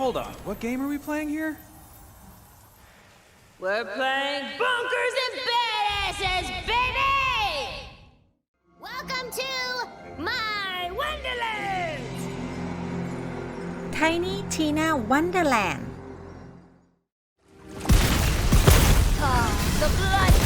Hold on, what game are we playing here? We're playing Bunkers and Badasses, baby! Welcome to my Wonderland! Tiny Tina Wonderland Ah, the blood tide rises!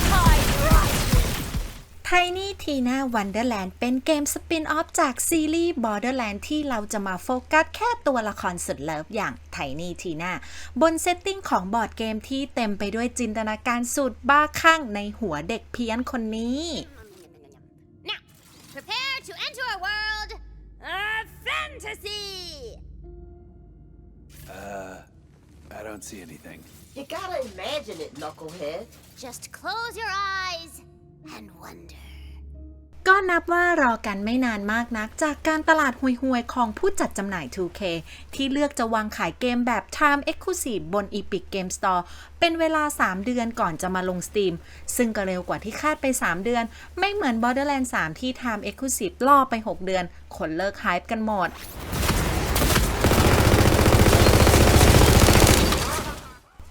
Tiny Tina Wonderland เป็นเกมสปินออฟจากซีรีส์ Borderland ที่เราจะมาโฟกัสแค่ตัวละครสุดเลิฟอย่าง Tiny Tina บนเซตติ้งของบอร์ดเกมที่เต็มไปด้วยจินตนาการสุดบ้าคลั่งในหัวเด็กเพี้ยนคนนี้ Now, prepare to enter a world of fantasy! Uh, I don't see anything. You gotta imagine it, knucklehead. Just close your eyes and wonder. ก็นับว่ารอกันไม่นานมากนัก จากการตลาดห่วยๆ ของผู้จัดจำหน่าย 2K ที่เลือกจะวางขายเกมแบบ Time Exclusive บน Epic Game Store เป็นเวลา 3 เดือนก่อนจะมาลง Steam ซึ่งก็เร็วกว่าที่คาดไป 3 เดือน ไม่เหมือน Borderlands 3 ที่ Time Exclusive ล่อไป 6 เดือน คนเลิก hype กันหมด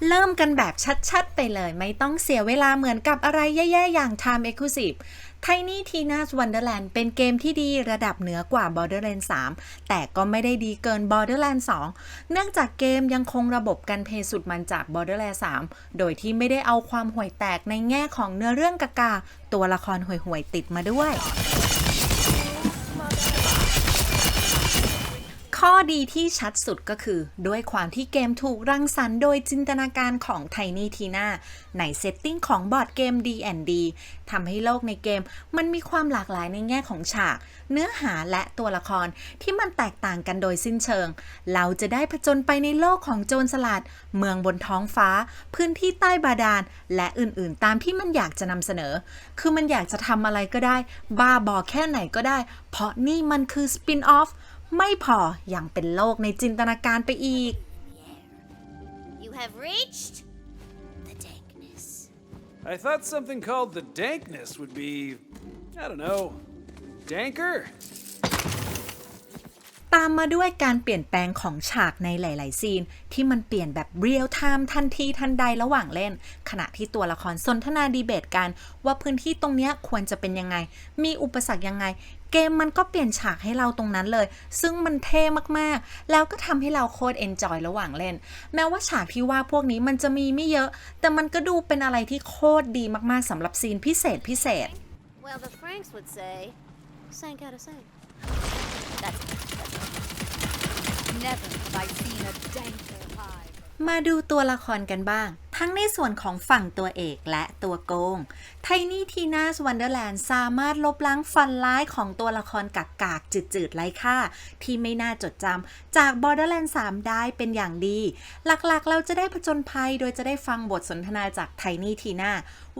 เริ่มกันแบบชัดๆ ไปเลยไม่ต้องเสียเวลาเหมือนกับอะไรแย่ๆ อย่าง Time Exclusive Tiny Tina's Wonderland เป็นเกมที่ดีระดับเหนือกว่า Borderlands 3 แต่ก็ไม่ได้ดีเกิน Borderlands 2 เนื่องจากเกมยังคงระบบการเพย์สุดมันจาก Borderlands 3 โดยที่ไม่ได้เอาความห่วยแตกในแง่ของเนื้อเรื่องกากาตัวละครห่วยๆติดมาด้วย ข้อดีที่ชัดสุดก็คือ ด้วยความที่เกมถูกรังสรรค์โดยจินตนาการของไทนี่ทีน่าในเซตติ้งของบอร์ดเกม D&D ทำให้โลกในเกมมันมีความหลากหลายในแง่ของฉาก เนื้อหาและตัวละครที่มันแตกต่างกันโดยสิ้นเชิง เราจะได้ผจญไปในโลกของโจรสลัด เมืองบนท้องฟ้า พื้นที่ใต้บาดาล และอื่นๆ ตามที่มันอยากจะนำเสนอ คือมันอยากจะทำอะไรก็ได้ บ้าบอแค่ไหนก็ได้ เพราะนี่มันคือสปินออฟ ไม่พอยังเป็นโลกในจินตนาการไปอีก You have reached the dankness. I thought something called the dankness would be, I don't know, danker? ตามมาด้วยการเปลี่ยนแปลงของฉากในหลาย ๆ ซีน ที่มันเปลี่ยนแบบเรียลไทม์ทันทีทันใดระหว่างเล่น ขณะที่ตัวละครสนทนาดีเบตกัน ว่าพื้นที่ตรงเนี้ยควรจะเป็นยังไง มีอุปสรรคยังไง เกมมันก็เปลี่ยนฉากให้เราตรงนั้นเลย ซึ่งมันเท่มากๆ แล้วก็ทำให้เราโคตรเอนจอยระหว่างเล่น แม้ว่าฉากที่ว่าพวกนี้มันจะมีไม่เยอะ แต่มันก็ดูเป็นอะไรที่โคตรดีมากๆสำหรับซีนพิเศษพิเศษ Well, the Franks would say, sank out of sight. That's, that's Never have I seen a danker hive. มาดูตัวละครกันบ้าง ทั้งในส่วนของฝั่งตัวเอกและตัวโกง ไทนี่ทีน่าสวันเดอร์แลนด์สามารถลบล้างฟันร้ายของตัวละครกากกากจืดๆไร้ค่า ที่ไม่น่าจดจำจาก Borderland 3 ได้เป็นอย่างดี หลักๆเราจะได้ผจญภัยโดยจะได้ฟังบทสนทนาจากไทนี่ทีน่า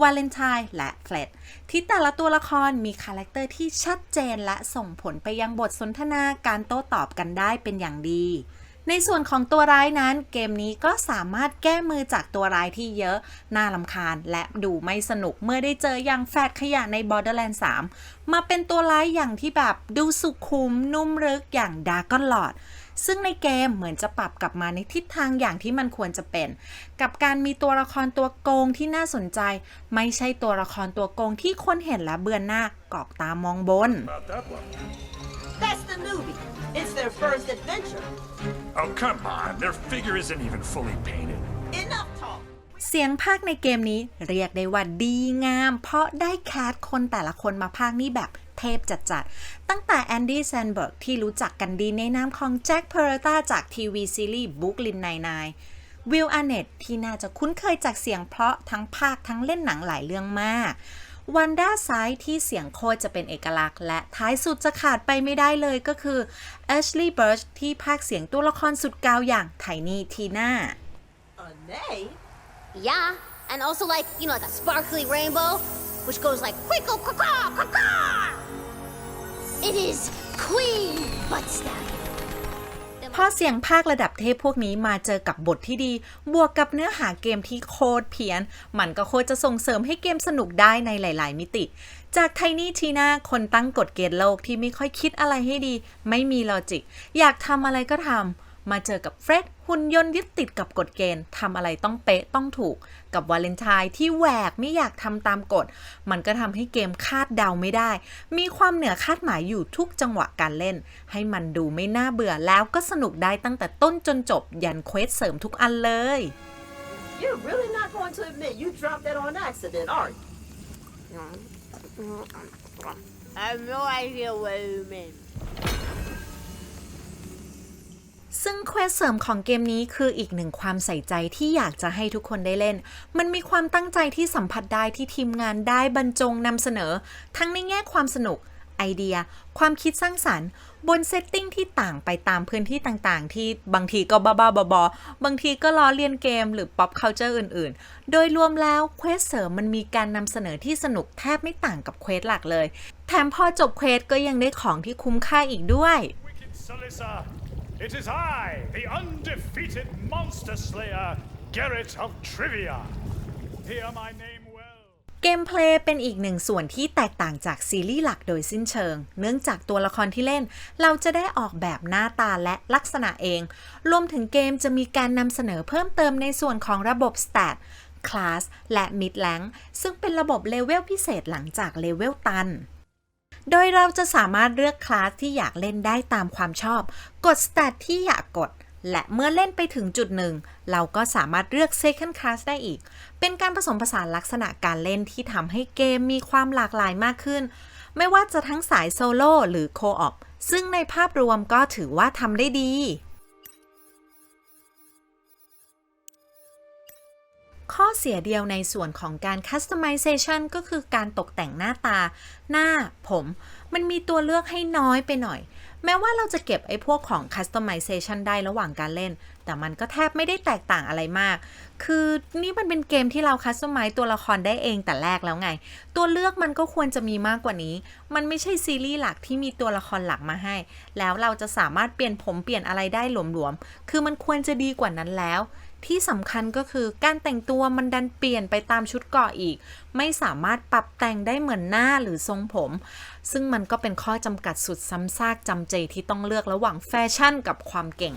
วาเลนไทน์และเฟลดที่แต่ละตัวละครมีคาแรคเตอร์ที่ชัดเจนและส่งผลไปยังบทสนทนาการโต้ตอบกันได้เป็นอย่างดี ในส่วนของตัวร้ายนั้นเกมนี้ก็สามารถแก้มือจากตัวร้ายที่เยอะ น่าลำคาญ และดูไม่สนุกเมื่อได้เจออย่างแฟดขยะใน Borderlands 3 มาเป็นตัวร้ายอย่างที่แบบดูสุขุมนุ่มลึกอย่าง Dragon Lord ซึ่งในเกมเหมือนจะปรับกลับมาในทิศทางอย่างที่มันควรจะเป็น กับการมีตัวละครตัวโกงที่น่าสนใจ ไม่ใช่ตัวละครตัวโกงที่คนเห็นและเบือนหน้ากอกตามองบน That's the newbie. It's their first adventure. Oh, come on. Their figure isn't even fully painted. Enough talk. เสียงภาคในเกมนี้เรียกได้ว่าดีงาม เพราะได้แคสคนแต่ละคนมาภาคนี่แบบเทพจัดๆ ตั้งแต่แอนดี้แซนเบิร์กที่รู้จักกันดีในนามของแจ็คเพอร์ตาจากทีวีซีรีส์บุ๊กลินไนนายวิลอาเนตที่น่าจะคุ้นเคยจากเสียงเพราะทั้งภาคทั้งเล่นหนังหลายเรื่องมาก วันด้าไซด์ที่เสียงโคตรจะเป็นเอกลักษณ์ และท้ายสุดจะขาดไปไม่ได้เลยก็คือแอชลีย์เบิร์ชที่ภาคเสียงตัวละครสุดกาวอย่างไทนี่ทีน่า A name? Yeah, and also like, you know, like a sparkly rainbow, which goes like quickle caw caw caw It is Queen Buttstack. พอเสียงภาคระดับเทพพวกนี้มาเจอกับบทที่ดี บวกกับเนื้อหาเกมที่โคตรเพี้ยน มันก็โคตรจะส่งเสริมให้เกมสนุกได้ในหลาย ๆ มิติ จากไทนี่ทีน่าคนตั้งกฎเกณฑ์โลกที่ไม่ค่อยคิดอะไรให้ดี ไม่มีลอจิก อยากทำอะไรก็ทำ มาเจอกับเฟร็ดหุ่นยนต์ยึดติดกับกฎเกณฑ์ทำอะไรต้องเป๊ะต้องถูก กับวาเลนไทน์ที่แหวกไม่อยากทำตามกฎ มันก็ทำให้เกมคาดเดาไม่ได้ มีความเหนือคาดหมายอยู่ทุกจังหวะการเล่น ให้มันดูไม่น่าเบื่อแล้วก็สนุกได้ตั้งแต่ต้นจนจบ ยันเควสเสริมทุกอันเลย You're really not going to admit you dropped that on accident, are you? I have no idea what you mean. ซึ่งเควสเสริมของเกมนี้คืออีกหนึ่งความใส่ใจที่อยากจะให้ทุกคนได้เล่น มันมีความตั้งใจที่สัมผัสได้ที่ทีมงานได้บรรจงนำเสนอ ทั้งในแง่ความสนุกไอเดีย ความคิดสร้างสรรค์ บนเซตติ้งที่ต่างไปตามพื้นที่ต่างๆ ที่บางทีก็บ้าๆบอๆบางทีก็ล้อเลียนเกมหรือ pop culture อื่นๆ โดยรวมแล้วเควสเสริมมันมีการนำเสนอที่สนุกแทบไม่ต่างกับเควสหลักเลย แถมพอจบเควสก็ยังได้ของที่คุ้มค่าอีกด้วย it is I, the undefeated monster slayer, Garrett of Trivia. Hear my name well. เกมเพลย์เป็นอีกหนึ่งส่วนที่แตกต่างจากซีรีส์หลักโดยสิ้นเชิง เนื่องจากตัวละครที่เล่น เราจะได้ออกแบบหน้าตาและลักษณะเอง รวมถึงเกมจะมีการนำเสนอเพิ่มเติมในส่วนของระบบ Stat Class และ Mid Rank ซึ่งเป็นระบบเลเวลพิเศษหลังจากเลเวลตัน โดยเราจะสามารถเลือกคลาสที่อยากเล่นได้ตามความชอบ กด Stat ที่อยากกด และเมื่อเล่นไปถึงจุดหนึ่ง เราก็สามารถเลือก Second Class ได้อีก เป็นการผสมผสานลักษณะการเล่นที่ทำให้เกมมีความหลากหลายมากขึ้น ไม่ว่าจะทั้งสายโซโล่หรือโคออปซึ่งในภาพรวมก็ถือว่าทำได้ดี ข้อเสียเดียวในส่วนของการ customization ก็คือการตกแต่งหน้าตา หน้าผม มันมีตัวเลือกให้น้อยไปหน่อย แม้ว่าเราจะเก็บไอ้พวกของ customization ได้ระหว่างการเล่น แต่มันก็แทบไม่ได้แตกต่างอะไรมาก คือนี่มันเป็นเกมที่เรา customize ตัวละครได้เองแต่แรกแล้วไง ตัวเลือกมันก็ควรจะมีมากกว่านี้ มันไม่ใช่ซีรีส์หลักที่มีตัวละครหลักมาให้ แล้วเราจะสามารถเปลี่ยนผมเปลี่ยนอะไรได้หลวมๆ คือมันควรจะดีกว่านั้นแล้ว ที่สำคัญก็คือการแต่งตัวมันดันเปลี่ยนไปตามชุดเกาะอีก ไม่สามารถปรับแต่งได้เหมือนหน้าหรือทรงผม ซึ่งมันก็เป็นข้อจำกัดสุดซ้ำซากจำเจที่ต้องเลือกระหว่างแฟชั่นกับความเก่ง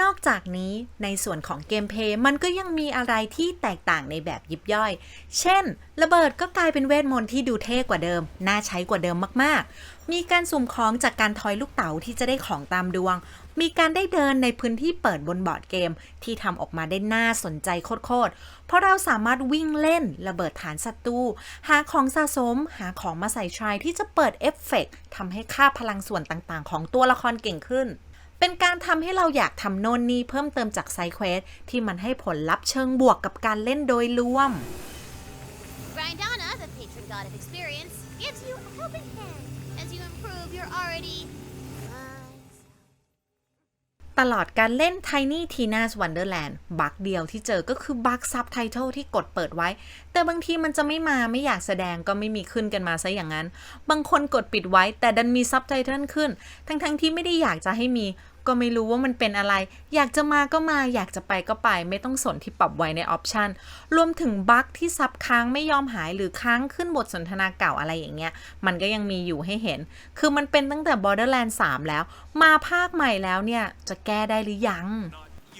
นอกจากนี้ในส่วนของเกมเพย์มันก็ยังมีอะไรที่แตกต่างในแบบยิบย่อย เช่น ระเบิดก็กลายเป็นเวทมนต์ที่ดูเท่กว่าเดิม น่าใช้กว่าเดิมมากๆ มีการสุ่มของจากการทอยลูกเต๋าที่จะได้ของตามดวง มีการได้เดินในพื้นที่เปิดบนบอร์ดเกม ที่ทำออกมาได้น่าสนใจโคตรๆ เพราะเราสามารถวิ่งเล่น ระเบิดฐานศัตรูหาของสะสม หาของมาใส่ทรายที่จะเปิดเอฟเฟกต์ทำให้ค่าพลังส่วนต่างๆ ของตัวละครเก่งขึ้น เป็นการทำให้เราอยากทำโน่นนี่เพิ่มเติมจากไซเควสที่มันให้ผลลัพธ์เชิงบวกกับการเล่นโดยรวม Grindana, the patron god of experience, ตลอดการเล่น Tiny Tina's Wonderland บักเดียวที่เจอก็คือบักซับไตเติลที่กดเปิดไว้ แต่บางทีมันจะไม่มาไม่อยากแสดงก็ไม่มีขึ้นกันมาซะอย่างนั้น บางคนกดปิดไว้แต่ดันมีซับไตเติลขึ้น ทั้งๆทที่ไม่ได้อยากจะให้มี ก็ไม่รู้ว่ามันเป็นอะไร อยากจะมาก็มาอยากจะไปก็ไป ไม่ต้องสนที่ปรับไว้ในออปชันรวมถึงบั๊กที่ซับค้างไม่ยอมหายหรือค้างขึ้นบทสนทนาเก่าอะไรอย่างเงี้ย มันก็ยังมีอยู่ให้เห็น คือมันเป็นตั้งแต่ Borderland 3 แล้ว มาภาคใหม่แล้วเนี่ย จะแก้ได้หรือยัง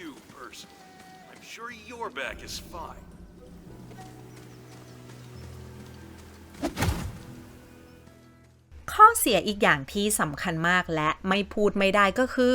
you, personally. I'm sure your back is fine. ข้อเสียอีกอย่างที่สำคัญมากและไม่พูดไม่ได้ก็คือ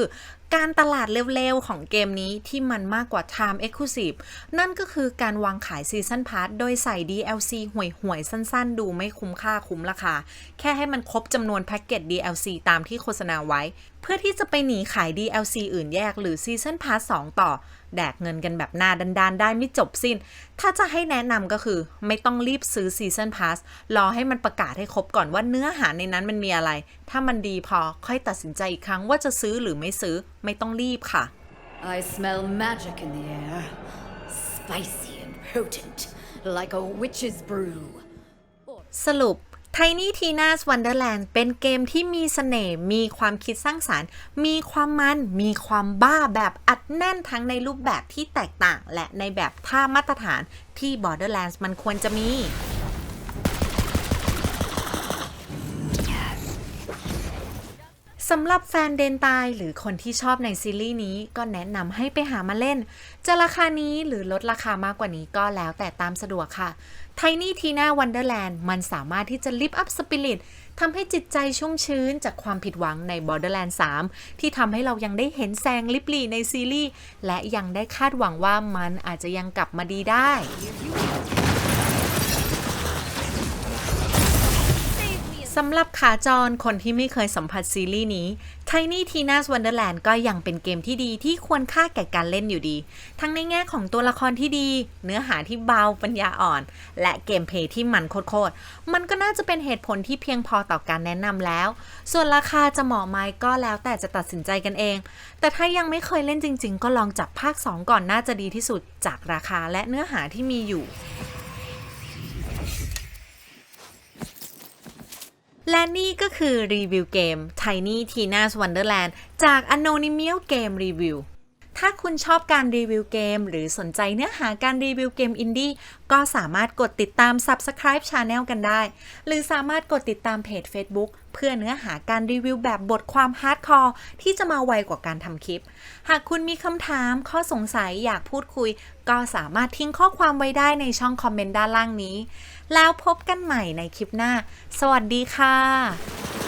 การตลาดเร็วๆ ของเกมนี้ที่มันมากกว่า Time Exclusive นั่นก็คือการวางขายซีซันพาร์โดยใส่ DLC ห่วยๆ สั้นๆ ดูไม่คุ้มค่าคุ้มราคา แค่ให้มันครบจำนวนแพ็กเกจ DLC ตามที่โฆษณาไว้เพื่อที่จะไปหนีขาย DLC อื่นแยกหรือซีซั o นพาร์2ต่อ แดกเงินกันแบบหน้าดันๆ ได้ไม่จบสิ้น ถ้าจะให้แนะนำก็คือ ไม่ต้องรีบซื้อซีซันพาสรอให้มันประกาศให้ครบก่อนว่าเนื้อหาในนั้นมันมีอะไร ถ้ามันดีพอค่อยตัดสินใจอีกครั้งว่าจะซื้อหรือไม่ซื้อไม่ต้องรีบค่ะ I smell magic in the air. Spicy and potent, like a witch's brew. สรุป Tiny Tina's Wonderland เป็นเกมที่มีเสน่ห์ มีความคิดสร้างสารรค์ มีความมัน มีความบ้าแบบอัดแน่นทั้งในรูปแบบที่แตกต่าง และในแบบท่ามาตรฐานที่ Borderlands มันควรจะมี สำหรับแฟนเดนตายหรือคนที่ชอบในซีรีส์นี้ก็แนะนำให้ไปหามาเล่น จะราคานี้หรือลดราคามากกว่านี้ก็แล้วแต่ตามสะดวกค่ะ Tiny Tina Wonderland มันสามารถที่จะลิฟต์อัพสปิริตทำให้จิตใจชุ่มชื้นจากความผิดหวังใน Borderland 3 ที่ทำให้เรายังได้เห็นแซงลิปลีในซีรีส์ และยังได้คาดหวังว่ามันอาจจะยังกลับมาดีได้ สำหรับขาจรคนที่ไม่เคยสัมผัสซีรีส์นี้ Tiny Tina's Wonderland ก็ยังเป็นเกมที่ดีที่ควรค่าแก่การเล่นอยู่ดี ทั้งในแง่ของตัวละครที่ดี เนื้อหาที่เบาปัญญาอ่อน และเกมเพลย์ที่มันโคตรๆ มันก็น่าจะเป็นเหตุผลที่เพียงพอต่อการแนะนำแล้ว ส่วนราคาจะเหมาะไหมก็แล้วแต่จะตัดสินใจกันเอง แต่ถ้ายังไม่เคยเล่นจริง ๆ ก็ลองจับภาค 2 ก่อนน่าจะดีที่สุดจากราคาและเนื้อหาที่มีอยู่ และนี่ก็คือรีวิวเกม Tiny Tina's Wonderland จาก Anonymous Game Review ถ้าคุณชอบการรีวิวเกม หรือสนใจเนื้อหาการรีวิวเกมอินดี้ก็สามารถกดติดตาม Subscribe Channel กันได้ หรือสามารถกดติดตามเพจ Facebook เพื่อเนื้อหาการรีวิวแบบบทความฮาร์ดคอร์ที่จะมาไวกว่าการทำคลิป หากคุณมีคำถาม ข้อสงสัยอยากพูดคุย ก็สามารถทิ้งข้อความไว้ได้ในช่องคอมเมนต์ด้านล่างนี้ แล้วพบกันใหม่ในคลิปหน้า สวัสดีค่ะ